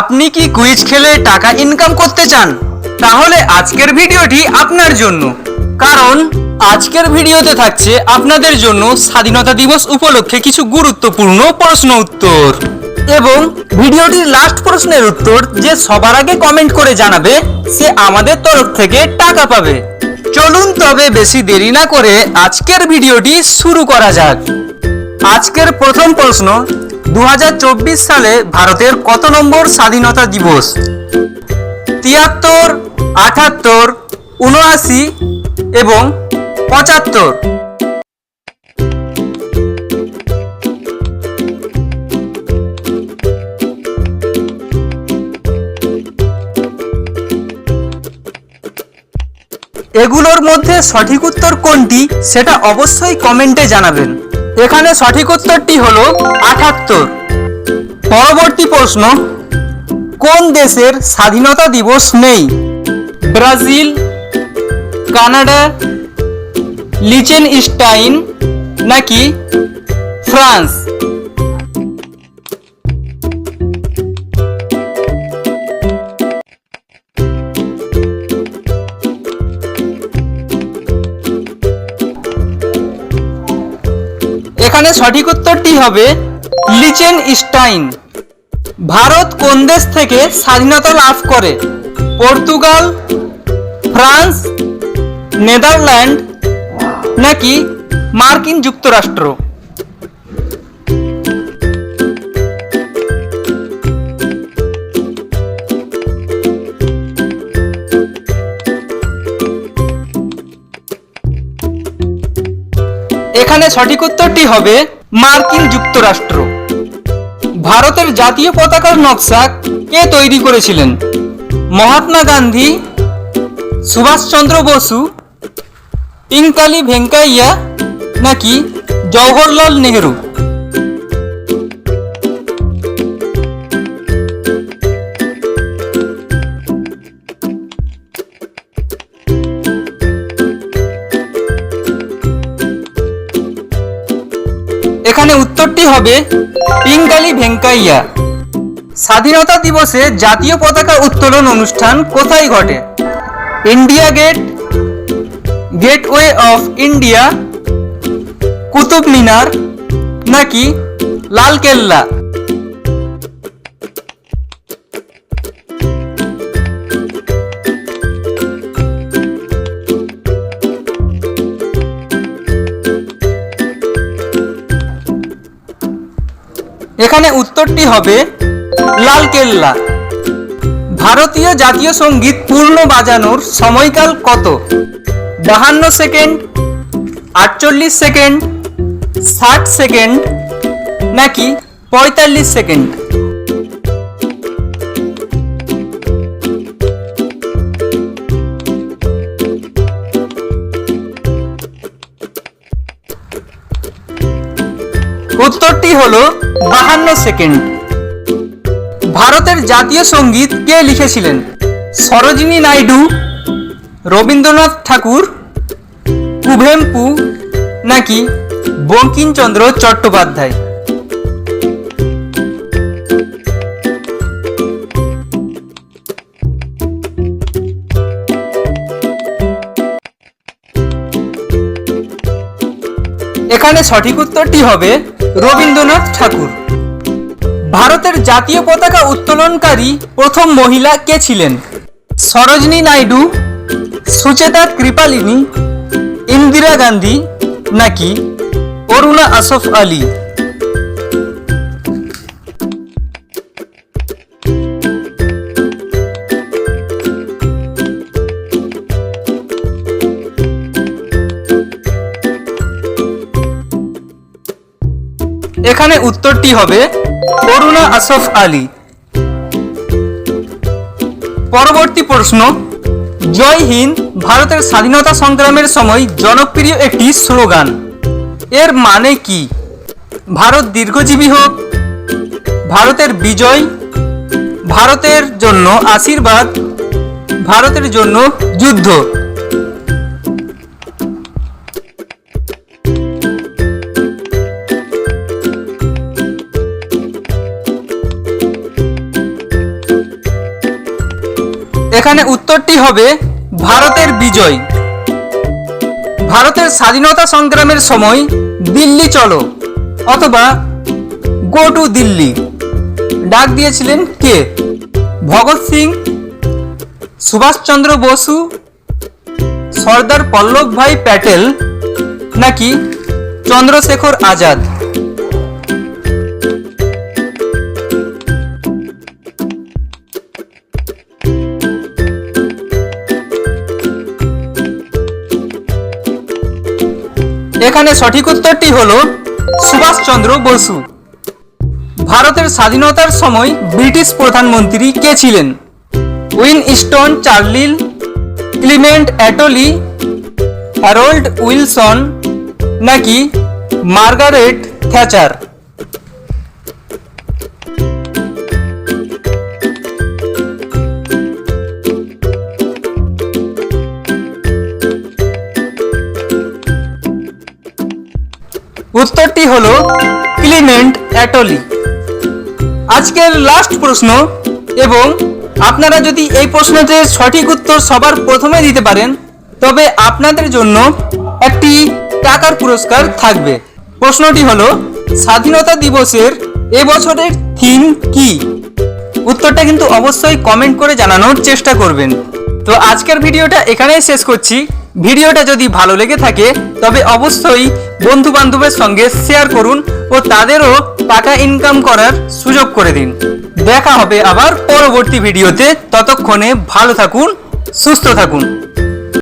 আপনি কি কুইজ খেলে টাকা ইনকাম করতে চান? তাহলে আজকের ভিডিওটি আপনার জন্য। কারণ আজকের ভিডিওতে থাকছে আপনাদের জন্য স্বাধীনতা দিবস উপলক্ষে কিছু গুরুত্বপূর্ণ প্রশ্ন উত্তর। এবং ভিডিওটির লাস্ট প্রশ্নের উত্তর যে সবার আগে কমেন্ট করে জানাবে, সে আমাদের তরফ থেকে টাকা পাবে। চলুন তবে বেশি দেরি না করে আজকের ভিডিওটি শুরু করা যাক। আজকের প্রথম প্রশ্ন দু হাজার চব্বিশ সালে ভারতের কত নম্বর স্বাধীনতা দিবস? তিয়াত্তর, আটাত্তর, উনআশি এবং পঁচাত্তর। এগুলোর মধ্যে সঠিক উত্তর কোনটি, সেটা অবশ্যই কমেন্টে জানাবেন। এখানে সঠিক উত্তরটি হল আঠাত্তর পরবর্তী প্রশ্ন, কোন দেশের স্বাধীনতা দিবস নেই? ব্রাজিল, কানাডা লিচেন স্টাইন নাকি ফ্রান্স? এখানে সঠিক উত্তরটি হবে লিচেন স্টাইন ভারত কোন দেশ থেকে স্বাধীনতা লাভ করে? পর্তুগাল, ফ্রান্স, নেদারল্যান্ড নাকি মার্কিন যুক্তরাষ্ট্র? এখানে সঠিক উত্তরটি হবে মার্কিন যুক্তরাষ্ট্র। ভারতের জাতীয় পতাকার নকশা কে তৈরি করেছিলেন? মহাত্মা গান্ধী, সুভাষচন্দ্র বসু পিঙ্কালি ভেঙ্কাইয়া নাকি জওহরলাল নেহেরু? এখানে উত্তরটি হবে পিঙ্গালি ভেঙ্কাইয়া। স্বাধীনতা দিবসে জাতীয় পতাকা উত্তোলন অনুষ্ঠান কোথায় ঘটে? India Gate, Gateway of India Qutub Minar নাকি লাল কেল্লা এখানে উত্তরটি হবে লাল কেল্লা ভারতীয় জাতীয় সংগীত পূর্ণ বাজানোর সময়কাল কত? বাহান্ন সেকেন্ড, আটচল্লিশ সেকেন্ড, ষাট সেকেন্ড, নাকি পঁয়তাল্লিশ সেকেন্ড? উত্তরটি হলো বাহান্ন সেকেন্ড। ভারতের জাতীয় সংগীত কে লিখেছিলেন? সরোজিনী নাইডু, রবীন্দ্রনাথ ঠাকুর, কুভেম্পু নাকি বঙ্কিমচন্দ্র চট্টোপাধ্যায়? এখানে সঠিক উত্তরটি হবে রবীন্দ্রনাথ ঠাকুর। ভারতের জাতীয় পতাকা উত্তোলনকারী প্রথম মহিলা কে ছিলেন? সরোজিনী নাইডু, সুচেতা কৃপালিনী, ইন্দিরা গান্ধী নাকি অরুণা আসফ আলী? এখানে উত্তরটি হবে করুণা আসফ আলী। পরবর্তী প্রশ্ন, জয় হিন্দ, ভারতের স্বাধীনতা সংগ্রামের সময় জনপ্রিয় একটি স্লোগান। এর মানে কি? ভারত দীর্ঘজীবী হোক, ভারতের বিজয়, ভারতের জন্য আশীর্বাদ, ভারতের জন্য যুদ্ধ। এখানে উত্তরটি হবে ভারতের বিজয়। ভারতের স্বাধীনতা সংগ্রামের সময় দিল্লি চলো অথবা গো টু দিল্লি। ডাক দিয়েছিলেন কে? ভগৎ সিং, সুভাষচন্দ্র বসু, সর্দার পল্লব ভাই প্যাটেল নাকি চন্দ্রশেখর আজাদ? এখানে সঠিক উত্তরটি হল সুভাষচন্দ্র বসু। ভারতের স্বাধীনতার সময় ব্রিটিশ প্রধানমন্ত্রী কে ছিলেন? Winston Churchill Clement, Attlee, Harold Wilson নাকি মার্গারেট থ্যাচার? উত্তরটি হলো ক্লিমেন্ট অ্যাটলি। আজকের লাস্ট প্রশ্ন, এবং আপনারা যদি এই প্রশ্নটির সঠিক উত্তর সবার প্রথমে দিতে পারেন, তবে আপনাদের জন্য একটি টাকার পুরস্কার থাকবে। প্রশ্নটি হলো, স্বাধীনতা দিবসের এবছরের থিম কি? উত্তরটা কিন্তু অবশ্যই কমেন্ট করে জানানোর চেষ্টা করবেন। তো আজকের ভিডিওটা এখানেই শেষ করছি। ভিডিওটা যদি ভালো লেগে থাকে, তবে অবশ্যই বন্ধু বান্ধবের সঙ্গে শেয়ার করুন ও তাদেরও টাকা ইনকাম করার সুযোগ করে দিন। দেখা হবে আবার পরবর্তী ভিডিওতে। ততক্ষণে ভালো থাকুন, সুস্থ থাকুন।